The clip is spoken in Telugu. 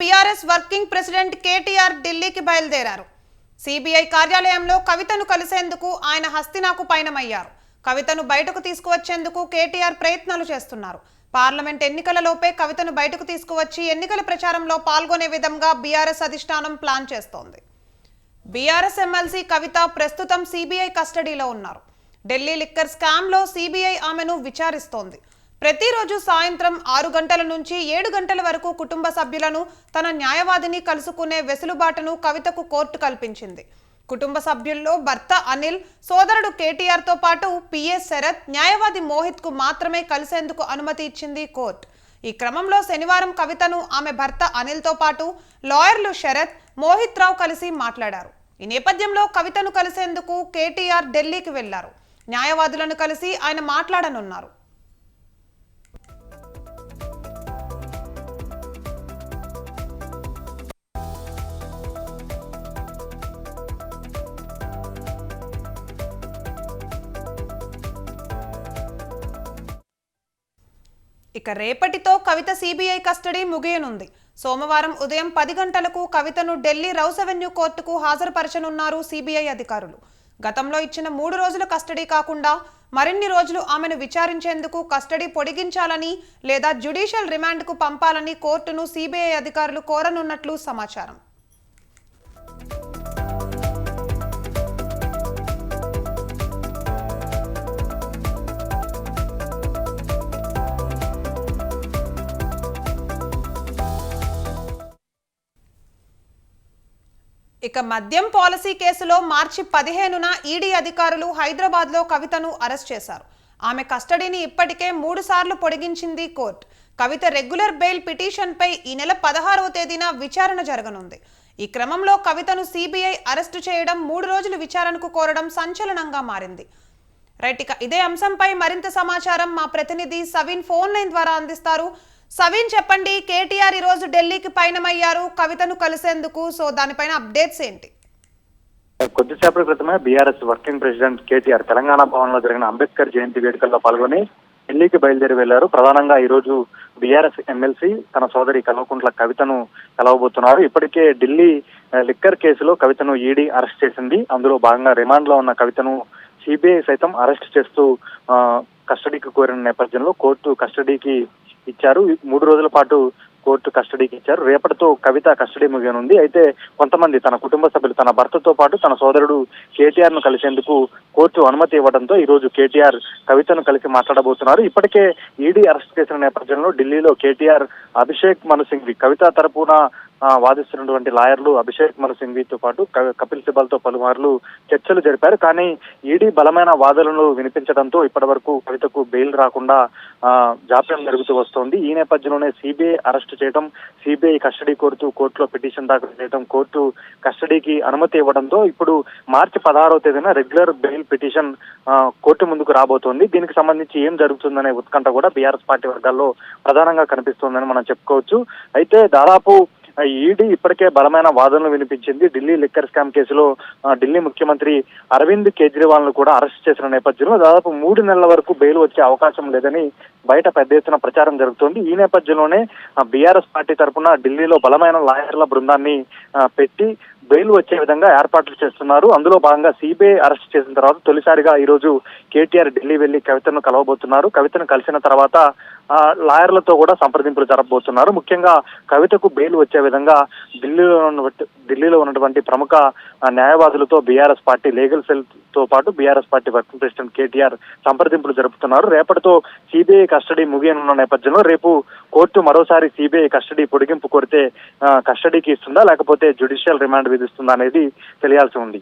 పిఆర్ఎస్ వర్కింగ్ ప్రెసిడెంట్ కేటీఆర్ ఢిల్లీకి బయలుదేరారు. సిబిఐ కార్యాలయంలో కవితను కలిసేందుకు ఆయన హస్తినాకు పయనమయ్యారు. కవితను బయటకు తీసుకువచ్చేందుకు కేటీఆర్ ప్రయత్నాలు చేస్తున్నారు. పార్లమెంట్ ఎన్నికలలోపే కవితను బయటకు తీసుకువచ్చి ఎన్నికల ప్రచారంలో పాల్గొనే విధంగా బీఆర్ఎస్ అధిష్టానం ప్లాన్ చేస్తోంది. బీఆర్ఎస్ ఎమ్మెల్సీ కవిత ప్రస్తుతం సిబిఐ కస్టడీలో ఉన్నారు. ఢిల్లీ లిక్కర్ స్కామ్లో సిబిఐ ఆమెను విచారిస్తోంది. ప్రతిరోజు సాయంత్రం ఆరు గంటల నుంచి ఏడు గంటల వరకు కుటుంబ సభ్యులను తన న్యాయవాదిని కలుసుకునే వెసులుబాటును కవితకు కోర్టు కల్పించింది. కుటుంబ సభ్యుల్లో భర్త అనిల్ సోదరుడు కేటీఆర్తో పాటు పిఎస్ శరత్ న్యాయవాది మోహిత్కు మాత్రమే కలిసేందుకు అనుమతి ఇచ్చింది కోర్టు. ఈ క్రమంలో శనివారం కవితను ఆమె భర్త అనిల్తో పాటు లాయర్లు శరత్ మోహిత్ రావు కలిసి మాట్లాడారు. ఈ నేపథ్యంలో కవితను కలిసేందుకు కేటీఆర్ ఢిల్లీకి వెళ్ళారు. న్యాయవాదులను కలిసి ఆయన మాట్లాడనున్నారు. ఇక రేపటితో కవిత సిబిఐ కస్టడీ ముగియనుంది. సోమవారం ఉదయం పది గంటలకు కవితను ఢిల్లీ రౌస్ అవెన్యూ కోర్టుకు హాజరుపరచనున్నారు సిబిఐ అధికారులు. గతంలో ఇచ్చిన మూడు రోజుల కస్టడీ కాకుండా మరిన్ని రోజులు ఆమెను విచారించేందుకు కస్టడీ పొడిగించాలని లేదా జ్యుడిషియల్ రిమాండ్కు పంపాలని కోర్టును సిబిఐ అధికారులు కోరనున్నట్లు సమాచారం. ఇక మద్యం పాలసీ కేసులో మార్చి పదిహేనున ఈడీ అధికారులు హైదరాబాద్లో కవితను అరెస్ట్ చేశారు. ఆమె కస్టడీని ఇప్పటికే మూడు సార్లు పొడిగించింది కోర్టు. కవిత రెగ్యులర్ బెయిల్ పిటిషన్పై ఈ నెల పదహారవ తేదీన విచారణ జరగనుంది. ఈ క్రమంలో కవితను సిబిఐ అరెస్టు చేయడం మూడు రోజులు విచారణకు కోరడం సంచలనంగా మారింది. రైట్ ఇక ఇదే అంశంపై మరింత సమాచారం మా ప్రతినిధి సవిన్ ఫోన్ లైన్ ద్వారా అందిస్తారు. సవీన్ చెప్పండి కేటీఆర్ ఈరోజు ఢిల్లీకి పయనమయ్యారు కవితను కలిసేందుకు సో దానిపైన అప్డేట్స్ ఏంటి? కొద్దిసేపటి క్రితమే BRS working president KTR Telangana భవన్లో జరిగిన అంబేద్కర్ జయంతి వేడుకల్లో పాల్గొని ఢిల్లీకి బయలుదేరి వెళ్ళారు ప్రధానంగా ఈ రోజు బీఆర్ఎస్ ఎమ్మెల్సీ తన సోదరి కల్వకుంట్ల కవితను కలవబోతున్నారు. ఇప్పటికే ఢిల్లీ లిక్కర్ కేసులో కవితను ఈడీ అరెస్ట్ చేసింది. అందులో భాగంగా రిమాండ్లో ఉన్న కవితను సిబిఐ సైతం అరెస్ట్ చేస్తూ కస్టడీకి కోరిన నేపథ్యంలో కోర్టు కస్టడీకి ఇచ్చారు. మూడు రోజుల పాటు కోర్టు కస్టడీకి ఇచ్చారు. రేపటితో కవిత కస్టడీ ముగియనుంది. అయితే కొంతమంది తన కుటుంబ సభ్యులు తన భర్తతో పాటు తన సోదరుడు కేటీఆర్ను కలిసేందుకు కోర్టు అనుమతి ఇవ్వడంతో ఈ రోజు కేటీఆర్ కవితను కలిసి మాట్లాడబోతున్నారు. ఇప్పటికే ఈడీ అరెస్ట్ చేసిన నేపథ్యంలో ఢిల్లీలో కేటీఆర్ అభిషేక్ మను సింఘ్వి కవిత తరపున వాదిస్తున్నటువంటి లాయర్లు అభిషేక్ మను సింఘ్వితో పాటు క- కపిల్ సిబల్తో పలుమార్లు చర్చలు జరిపారు. కానీ ఈడీ బలమైన వాదనలు వినిపించడంతో ఇప్పటి వరకు కవితకు బెయిల్ రాకుండా జాప్యం జరుగుతూ వస్తోంది. ఈ నేపథ్యంలోనే సిబిఐ అరెస్ట్ చేయడం సిబిఐ కస్టడీ కోరుతూ కోర్టులో పిటిషన్ దాఖలు చేయడం కోర్టు కస్టడీకి అనుమతి ఇవ్వడంతో ఇప్పుడు మార్చి పదహారవ తేదీన రెగ్యులర్ బెయిల్ పిటిషన్ కోర్టు ముందుకు రాబోతోంది. దీనికి సంబంధించి ఏం జరుగుతుందనే ఉత్కంఠ కూడా బీఆర్ఎస్ పార్టీ వర్గాల్లో ప్రధానంగా కనిపిస్తోందని మనం చెప్పుకోవచ్చు. అయితే దాదాపు ఈడీ ఇప్పటికే బలమైన వాదనలు వినిపించింది. ఢిల్లీ లిక్కర్ స్కామ్ కేసులో ఢిల్లీ ముఖ్యమంత్రి అరవింద్ కేజ్రీవాల్ను కూడా అరెస్ట్ చేసిన నేపథ్యంలో దాదాపు మూడు నెలల వరకు బెయిల్ వచ్చే అవకాశం లేదని బయట పెద్ద ఎత్తున ప్రచారం జరుగుతోంది. ఈ నేపథ్యంలోనే బీఆర్ఎస్ పార్టీ తరఫున ఢిల్లీలో బలమైన లాయర్ల బృందాన్ని పెట్టి బెయిల్ వచ్చే విధంగా ఏర్పాట్లు చేస్తున్నారు. అందులో భాగంగా సిబిఐ అరెస్ట్ చేసిన తర్వాత తొలిసారిగా ఈ రోజు కేటీఆర్ ఢిల్లీ వెళ్ళి కవితను కలవబోతున్నారు. కవితను కలిసిన తర్వాత లాయర్లతో కూడా సంప్రదింపులు జరపబోతున్నారు. ముఖ్యంగా కవితకు బెయిల్ వచ్చే విధంగా ఢిల్లీలో ఉన్న ఢిల్లీలో ఉన్నటువంటి ప్రముఖ న్యాయవాదులతో బీఆర్ఎస్ పార్టీ లీగల్ సెల్తో పాటు BRS party working president KTR సంప్రదింపులు జరుపుతున్నారు. రేపటితో సిబిఐ కస్టడీ ముగియనున్న నేపథ్యంలో రేపు కోర్టు మరోసారి సిబిఐ కస్టడీ పొడిగింపు కోరితే కస్టడీకి ఇస్తుందా? లేకపోతే జ్యుడిషియల్ రిమాండ్ విధిస్తుందా అనేది తెలియాల్సి ఉంది.